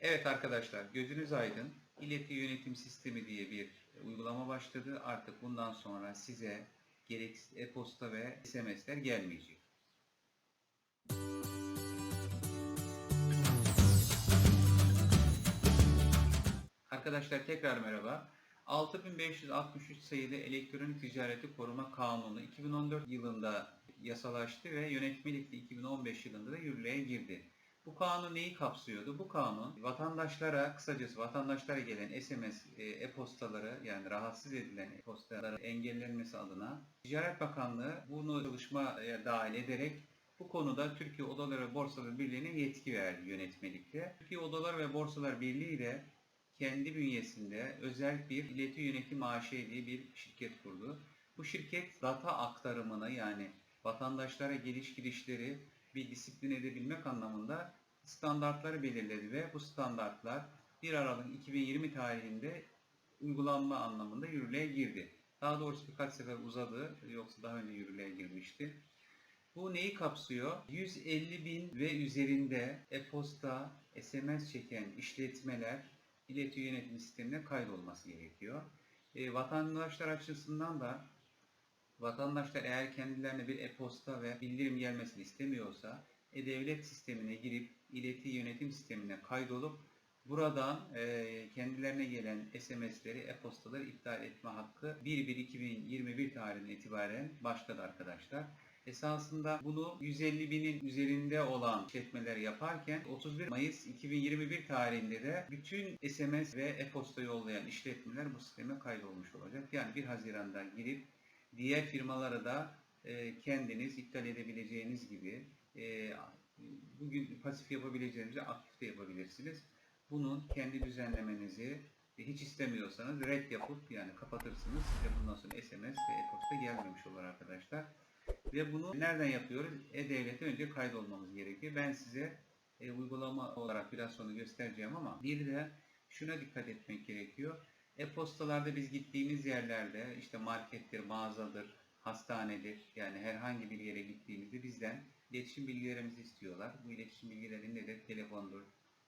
Evet arkadaşlar gözünüz aydın. İleti yönetim sistemi diye bir uygulama başladı. Artık bundan sonra size gerek e-posta ve SMS'ler gelmeyecek. Arkadaşlar tekrar merhaba. 6563 sayılı Elektronik Ticareti Koruma Kanunu 2014 yılında yasalaştı ve yönetmelikle 2015 yılında da yürürlüğe girdi. Bu kanun neyi kapsıyordu? Bu kanun vatandaşlara, kısacası vatandaşlara gelen SMS, e, e-postaları yani rahatsız edilen e-postaları engellenmesi adına Ticaret Bakanlığı bunu çalışmaya dahil ederek bu konuda Türkiye Odaları ve Borsaları Birliği'ne yetki verdi yönetmelikle. Türkiye Odaları ve Borsalar Birliği de kendi bünyesinde özel bir ileti yönetim AŞ diye bir şirket kurdu. Bu şirket data aktarımını yani vatandaşlara geliş gidişleri bir disiplin edebilmek anlamında standartları belirledi ve bu standartlar 1 Aralık 2020 tarihinde uygulanma anlamında yürürlüğe girdi. Daha doğrusu birkaç sefer uzadı yoksa daha önce yürürlüğe girmişti. Bu neyi kapsıyor? 150 bin ve üzerinde e-posta, SMS çeken işletmeler ileti yönetim sistemine kaydolması gerekiyor. E, vatandaşlar açısından da vatandaşlar eğer kendilerine bir e-posta ve bildirim gelmesini istemiyorsa e-devlet sistemine girip ileti yönetim sistemine kaydolup buradan e, kendilerine gelen SMS'leri, e-postaları iptal etme hakkı 1-1-2021 tarihinden itibaren başladı arkadaşlar. Esasında bunu 150 binin üzerinde olan işletmeler yaparken 31 Mayıs 2021 tarihinde de bütün SMS ve e-posta yollayan işletmeler bu sisteme kaydolmuş olacak. Yani 1 Haziran'da girip diğer firmaları da e, kendiniz iptal edebileceğiniz gibi e, bugün pasif yapabileceğinizi aktif de yapabilirsiniz. Bunun kendi düzenlemenizi hiç istemiyorsanız red yapıp yani kapatırsınız. Size bundan sonra SMS ve e-posta gelmemiş olur arkadaşlar. Ve bunu nereden yapıyoruz? E-Devlet'e önce kaydolmamız gerekiyor. Ben size e, uygulama olarak biraz sonra göstereceğim ama bir de şuna dikkat etmek gerekiyor. E-postalarda biz gittiğimiz yerlerde işte markettir, mağazadır, hastanedir yani herhangi bir yere gittiğimizde bizden iletişim bilgilerimizi istiyorlar. Bu iletişim bilgileri nedir? Telefondur,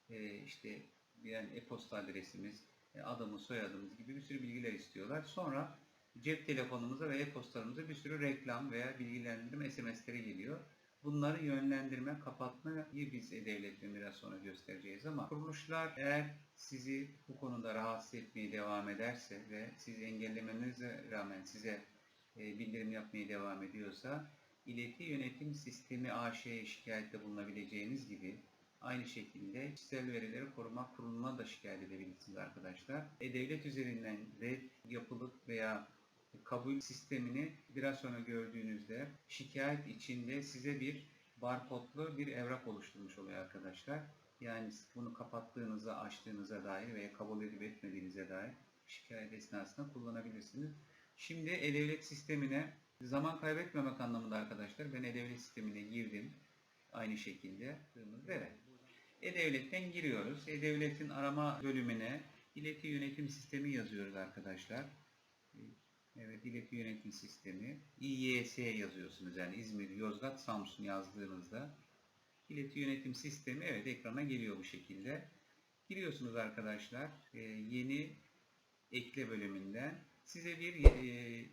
e, işte yani e-posta adresimiz, e, adımız, soyadımız gibi bir sürü bilgiler istiyorlar. Sonra cep telefonumuza ve e-postalarımıza bir sürü reklam veya bilgilendirme SMS'leri geliyor. Bunları yönlendirme, kapatmayı biz devletin biraz sonra göstereceğiz ama kuruluşlar eğer sizi bu konuda rahatsız etmeye devam ederse ve siz engellemenize rağmen size e, bildirim yapmaya devam ediyorsa ileti yönetim sistemi AŞ'ye şikayette bulunabileceğiniz gibi aynı şekilde kişisel verileri koruma kuruluna da şikayet edebilirsiniz arkadaşlar. E-Devlet üzerinden red yapılıp veya kabul sistemini biraz sonra gördüğünüzde şikayet içinde size bir barkodlu bir evrak oluşturmuş oluyor arkadaşlar. Yani bunu kapattığınıza, açtığınıza dair veya kabul edip etmediğinize dair şikayet esnasında kullanabilirsiniz. Şimdi e-devlet sistemine zaman kaybetmemek anlamında arkadaşlar ben e-devlet sistemine girdim. Aynı şekilde evet. E-devletten giriyoruz. E-devletin arama bölümüne ileti yönetim sistemi yazıyoruz arkadaşlar. Evet, ileti yönetim sistemi. İYS yazıyorsunuz yani İzmir, Yozgat, Samsun yazdığınızda ileti yönetim sistemi evet ekrana geliyor bu şekilde. Giriyorsunuz arkadaşlar e, yeni ekle bölümünden size bir e,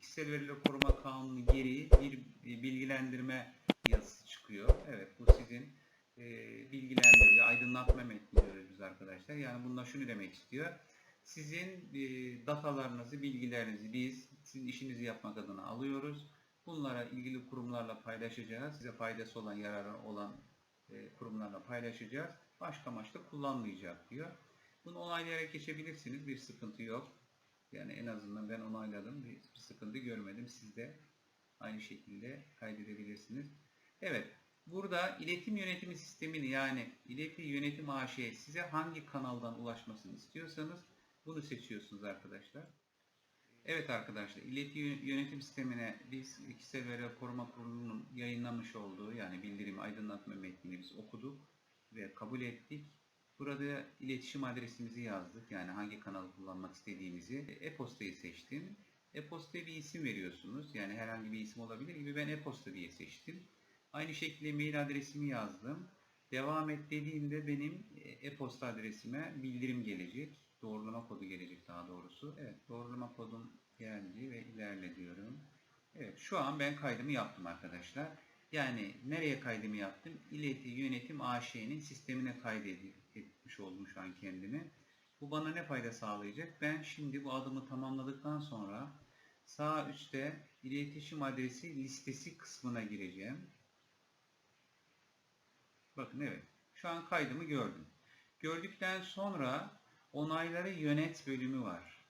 kişisel verileri koruma kanunu gereği bir bilgilendirme yazısı çıkıyor. Evet bu sizin e, bilgilendirici, aydınlatma metni diyoruz biz arkadaşlar. Yani bunda şunu demek istiyor sizin e, datalarınızı, bilgilerinizi biz sizin işinizi yapmak adına alıyoruz. Bunlara ilgili kurumlarla paylaşacağız. Size faydası olan, yararı olan e, kurumlarla paylaşacağız. Başka amaçta kullanmayacak diyor. Bunu onaylayarak geçebilirsiniz. Bir sıkıntı yok. Yani en azından ben onayladım. Bir, bir sıkıntı görmedim. Siz de aynı şekilde kaydedebilirsiniz. Evet. Burada iletim yönetimi sistemini yani ileti yönetim AŞ size hangi kanaldan ulaşmasını istiyorsanız bunu seçiyorsunuz arkadaşlar. Evet arkadaşlar, ileti yönetim sistemine biz kişisel veri koruma kurulunun yayınlamış olduğu yani bildirim aydınlatma metnini biz okuduk ve kabul ettik. Burada iletişim adresimizi yazdık. Yani hangi kanalı kullanmak istediğimizi. E-postayı seçtim. E-postaya bir isim veriyorsunuz. Yani herhangi bir isim olabilir gibi ben e-posta diye seçtim. Aynı şekilde mail adresimi yazdım. Devam et dediğimde benim e-posta adresime bildirim gelecek. Doğrulama kodu gelecek daha doğrusu. Evet doğrulama kodum geldi ve ilerle diyorum. Evet şu an ben kaydımı yaptım arkadaşlar. Yani nereye kaydımı yaptım? İleti Yönetim AŞ'nin sistemine kaydetmiş oldum şu an kendimi. Bu bana ne fayda sağlayacak? Ben şimdi bu adımı tamamladıktan sonra sağ üstte iletişim adresi listesi kısmına gireceğim. Bakın evet. Şu an kaydımı gördüm. Gördükten sonra onayları yönet bölümü var.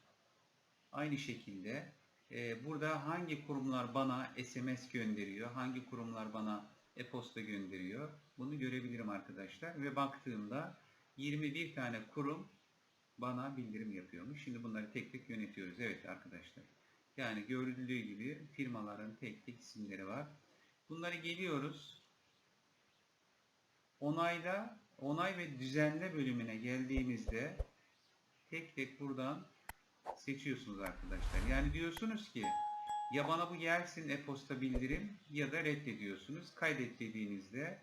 Aynı şekilde e, burada hangi kurumlar bana SMS gönderiyor, hangi kurumlar bana e-posta gönderiyor bunu görebilirim arkadaşlar. Ve baktığımda 21 tane kurum bana bildirim yapıyormuş. Şimdi bunları tek tek yönetiyoruz. Evet arkadaşlar. Yani görüldüğü gibi firmaların tek tek isimleri var. Bunları geliyoruz. Onayla, onay ve düzenle bölümüne geldiğimizde tek tek buradan seçiyorsunuz arkadaşlar. Yani diyorsunuz ki ya bana bu gelsin e-posta bildirim ya da reddediyorsunuz. Kaydet dediğinizde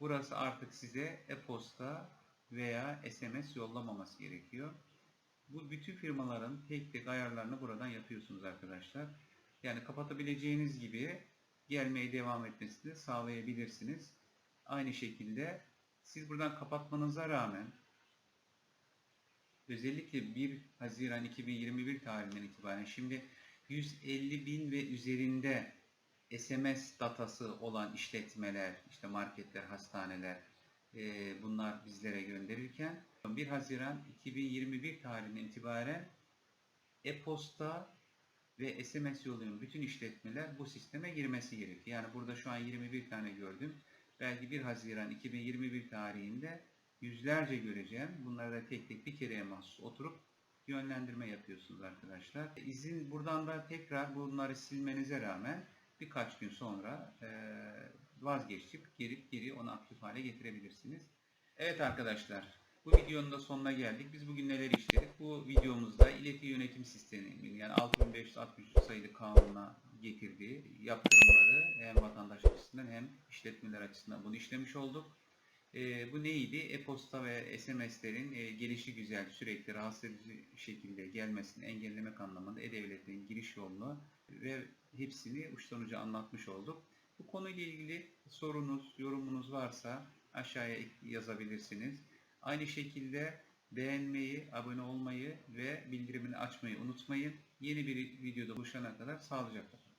burası artık size e-posta veya SMS yollamaması gerekiyor. Bu bütün firmaların tek tek ayarlarını buradan yapıyorsunuz arkadaşlar. Yani kapatabileceğiniz gibi gelmeye devam etmesini sağlayabilirsiniz. Aynı şekilde siz buradan kapatmanıza rağmen özellikle 1 Haziran 2021 tarihinden itibaren şimdi 150 bin ve üzerinde SMS datası olan işletmeler, işte marketler, hastaneler e, bunlar bizlere gönderirken 1 Haziran 2021 tarihinden itibaren e-posta ve SMS yolluyan bütün işletmeler bu sisteme girmesi gerekiyor. Yani burada şu an 21 tane gördüm. Belki 1 Haziran 2021 tarihinde yüzlerce göreceğim. Bunları da tek tek bir kereye mahsus oturup yönlendirme yapıyorsunuz arkadaşlar. İzin buradan da tekrar bunları silmenize rağmen birkaç gün sonra e, vazgeçip gelip geri onu aktif hale getirebilirsiniz. Evet arkadaşlar bu videonun da sonuna geldik. Biz bugün neler işledik? Bu videomuzda ileti yönetim sisteminin yani 6563 sayılı kanuna getirdiği yaptırımları hem vatandaş açısından hem işletmeler açısından bunu işlemiş olduk. E, bu neydi? E-posta ve SMS'lerin e, gelişi güzel, sürekli rahatsız edici şekilde gelmesini engellemek anlamında E-Devlet'in giriş yolunu ve hepsini uçtan uca anlatmış olduk. Bu konuyla ilgili sorunuz, yorumunuz varsa aşağıya yazabilirsiniz. Aynı şekilde beğenmeyi, abone olmayı ve bildirimini açmayı unutmayın. Yeni bir videoda buluşana kadar sağlıcakla kalın.